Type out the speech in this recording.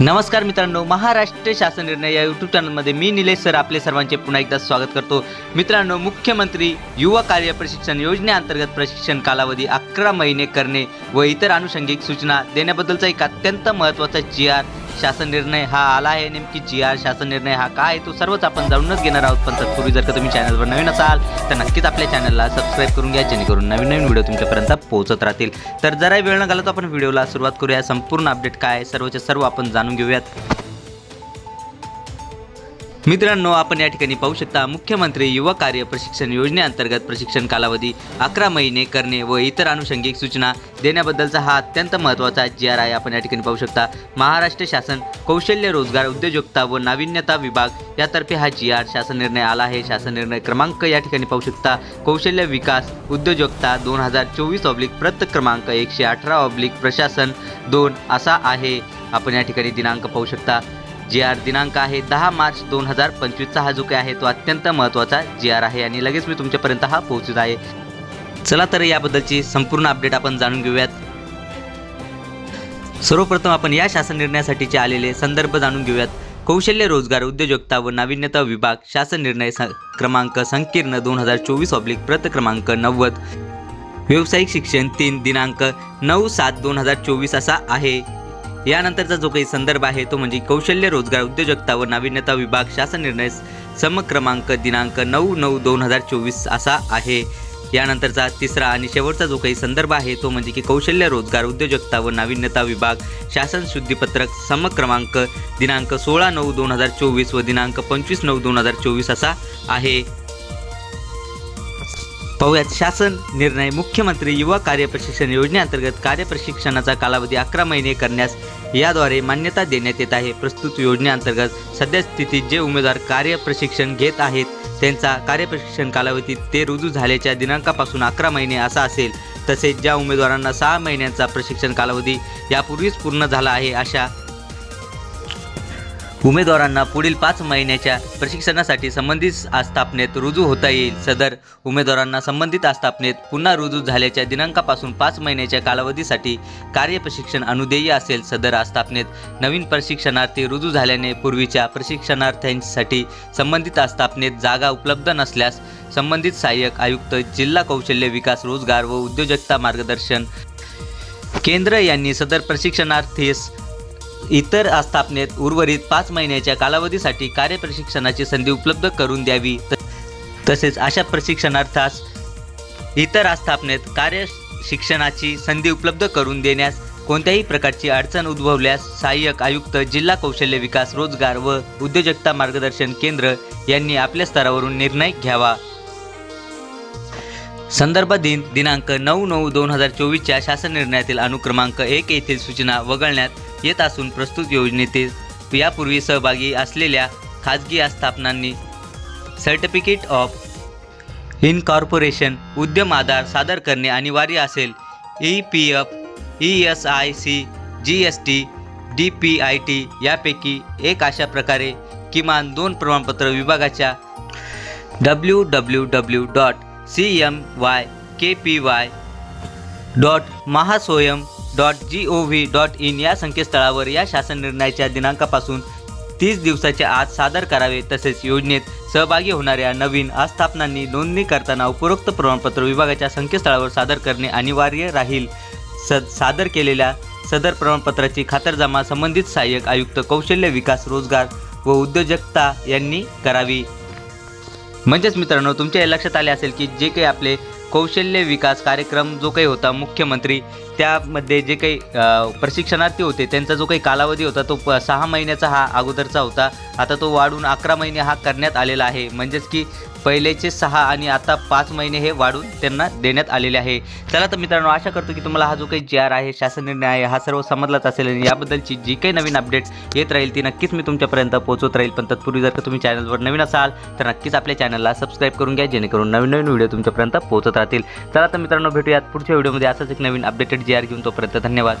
नमस्कार मित्रांनो महाराष्ट्र शासन निर्णय या यूट्यूब चॅनलमध्ये मी निलेश सर आपले सर्वांचे पुन्हा एकदा स्वागत करतो. मित्रांनो मुख्यमंत्री युवा कार्य प्रशिक्षण योजनेअंतर्गत प्रशिक्षण कालावधी अकरा महिने करणे व इतर अनुषंगिक सूचना देण्याबद्दलचा एक अत्यंत महत्त्वाचा जी आर शासन निर्णय हा आला आहे नेमकी जी आर शासन निर्णय हा काय आहे तो सर्वच आपण जाणूनच घेणार आहोत. पण तत्पूर्वी जर का तुम्ही चॅनलवर नवीन असाल तर नक्कीच आपल्या चॅनलला सबस्क्राईब करून घ्या जेणेकरून नवीन नवीन व्हिडिओ तुमच्यापर्यंत पोहोचत राहतील. तर जरा वेळ न घालत आपण व्हिडिओला सुरुवात करूया. संपूर्ण अपडेट काय आहे सर्वचे सर्व आपण जाणून घेऊयात. मित्रांनो आपण या ठिकाणी पाहू शकता मुख्यमंत्री युवा कार्य प्रशिक्षण योजनेअंतर्गत प्रशिक्षण कालावधी अकरा महिने करणे व इतर अनुषंगिक सूचना देण्याबद्दलचा हा अत्यंत महत्त्वाचा जी आर आहे आपण या ठिकाणी पाहू शकता. महाराष्ट्र शासन कौशल्य रोजगार उद्योजकता व नाविन्यता विभाग यातर्फे हा जी आर शासन निर्णय आला आहे. शासन निर्णय क्रमांक या ठिकाणी पाहू शकता. कौशल्य विकास उद्योजकता दोन हजार चोवीस ऑब्लिक प्रत क्रमांक एकशे अठरा ऑब्लिक प्रशासन दोन असा आहे. आपण या ठिकाणी दिनांक पाहू शकता. जी आर दिनांक आहे दहा मार्च दोन हजार पंचवीसचा हा जो काही आहे तो अत्यंत महत्त्वाचा जी आर आहे आणि लगेच मी तुमच्यापर्यंत हा पोहोचत आहे. चला तर याबद्दलची संपूर्ण अपडेट आपण जाणून घेऊयात. सर्वप्रथम आपण या शासन निर्णयासाठीचे आलेले संदर्भ जाणून घेऊयात. कौशल्य रोजगार उद्योजकता व नाविन्यता विभाग शासन निर्णय स क्रमांक संकीर्ण दोन हजार चोवीस ऑब्लिक प्रत क्रमांक नव्वद. व्यावसायिक शिक्षण तीन दिनांक नऊ सात दोन हजार चोवीस असा आहे. यानंतरचा जो काही संदर्भ आहे तो म्हणजे कौशल्य रोजगार उद्योजकता व नाविन्यता विभाग शासन निर्णय समक्रमांक दिनांक नऊ नऊ दोन हजार चोवीस असा आहे. यानंतरचा तिसरा आणि शेवटचा जो काही संदर्भ आहे तो म्हणजे की कौशल्य रोजगार उद्योजकता व नाविन्यता विभाग शासन शुद्धीपत्रक समक्रमांक दिनांक सोळा नऊ दोन हजार चोवीस व दिनांक पंचवीस नऊ दोन हजार चोवीस असा आहे. पाहूयात शासन निर्णय. मुख्यमंत्री युवा कार्य प्रशिक्षण योजनेअंतर्गत कार्य प्रशिक्षणाचा कालावधी अकरा महिने करण्यास याद्वारे मान्यता देण्यात येत आहे. प्रस्तुत योजनेअंतर्गत सध्या स्थितीत जे उमेदवार कार्य प्रशिक्षण घेत आहेत त्यांचा कार्यप्रशिक्षण कालावधी ते रुजू झाल्याच्या दिनांकापासून अकरा महिने असा असेल. तसेच ज्या उमेदवारांना सहा महिन्यांचा प्रशिक्षण कालावधी यापूर्वीच पूर्ण झाला आहे अशा उमेदवारांना पुढील पाच महिन्याच्या प्रशिक्षणासाठी संबंधित आस्थापनेत रुजू होता येईल. सदर उमेदवारांना संबंधित आस्थापनेत पुन्हा रुजू झाल्याच्या दिनांकापासून पाच महिन्याच्या कालावधीसाठी कार्यप्रशिक्षण अनुदेय असेल. सदर आस्थापनेत नवीन प्रशिक्षणार्थी रुजू झाल्याने पूर्वीच्या प्रशिक्षणार्थ्यांसाठी संबंधित आस्थापनेत जागा उपलब्ध नसल्यास संबंधित सहाय्यक आयुक्त जिल्हा कौशल्य विकास रोजगार व उद्योजकता मार्गदर्शन केंद्र यांनी सदर प्रशिक्षणार्थीस इतर आस्थापनेत उर्वरित पाच महिन्याच्या कालावधीसाठी कार्यप्रशिक्षणाची संधी उपलब्ध करून द्यावी. तसेच अशा प्रशिक्षणार्थास इतर आस्थापनेत कार्य शिक्षणाची संधी उपलब्ध करून देण्यास कोणत्याही प्रकारची अडचण उद्भवल्यास सहाय्यक आयुक्त जिल्हा कौशल्य विकास रोजगार व उद्योजकता मार्गदर्शन केंद्र यांनी आपल्या स्तरावरून निर्णय घ्यावा. संदर्भ दिन दिनांक नऊ नऊ दोन हजार चोवीसच्या शासन निर्णयातील अनुक्रमांक एक येथील सूचना वगळण्यात येत असून प्रस्तुत योजनेतील यापूर्वी सहभागी असलेल्या खाजगी आस्थापनांनी सर्टिफिकेट ऑफ इनकॉर्पोरेशन उद्यम आधार सादर करणे अनिवार्य असेल. E P F E S I C G S T D P I T यापैकी एक अशा प्रकारे किमान दोन प्रमाणपत्र विभागाच्या W W W dot C M Y K P Y dot Mahasoyam dot G O V dot in या संकेतस्थळावर या शासन निर्णयाच्या दिनांकापासून तीस दिवसाच्या आत सादर करावे तसेच योजनेत सहभागी होणाऱ्या नवीन आस्थापनांनी नोंदणी करताना उपरोक्त प्रमाणपत्र विभागाच्या संकेतस्थळावर सादर करणे अनिवार्य राहील. स सादर केलेल्या सदर प्रमाणपत्राची खातरजमा संबंधित सहाय्यक आयुक्त कौशल्य विकास रोजगार व उद्योजकता यांनी करावी. म्हणजेच मित्रांनो तुमच्या लक्षात आले असेल की जे काही आपले कौशल्य विकास कार्यक्रम जो काही होता मुख्यमंत्री त्यामध्ये जे काही प्रशिक्षणार्थी होते त्यांचा जो काही कालावधी होता तो प सहा महिन्याचा हा अगोदरचा होता. आता तो वाढून अकरा महिने हा करण्यात आलेला आहे. म्हणजेच की पहिलेचे सहा आणि आता पाच महिने हे वाढून त्यांना देण्यात आलेले आहे. चला तर मित्रांनो आशा करतो की तुम्हाला हा जो काही जी आर आहे शासन निर्णय आहे हा सर्व समजलाच असेल आणि याबद्दलची जी काही नवीन अपडेट्स येत राहील ती नक्कीच मी तुमच्यापर्यंत पोहोचवत राहील. पण तत्पूर्वी जर का तुम्ही चॅनलवर नवीन असाल तर नक्कीच आपल्या चॅनलला सबस्क्राईब करून घ्या जेणेकरून नवीन नवीन व्हिडिओ तुमच्यापर्यंत पोहोचत राहतील. चला तर मित्रांनो भेटूयात पुढच्या व्हिडिओमध्ये. असंच एक नवीन अपडेटेड जी आर घेऊन तोपर्यंत धन्यवाद.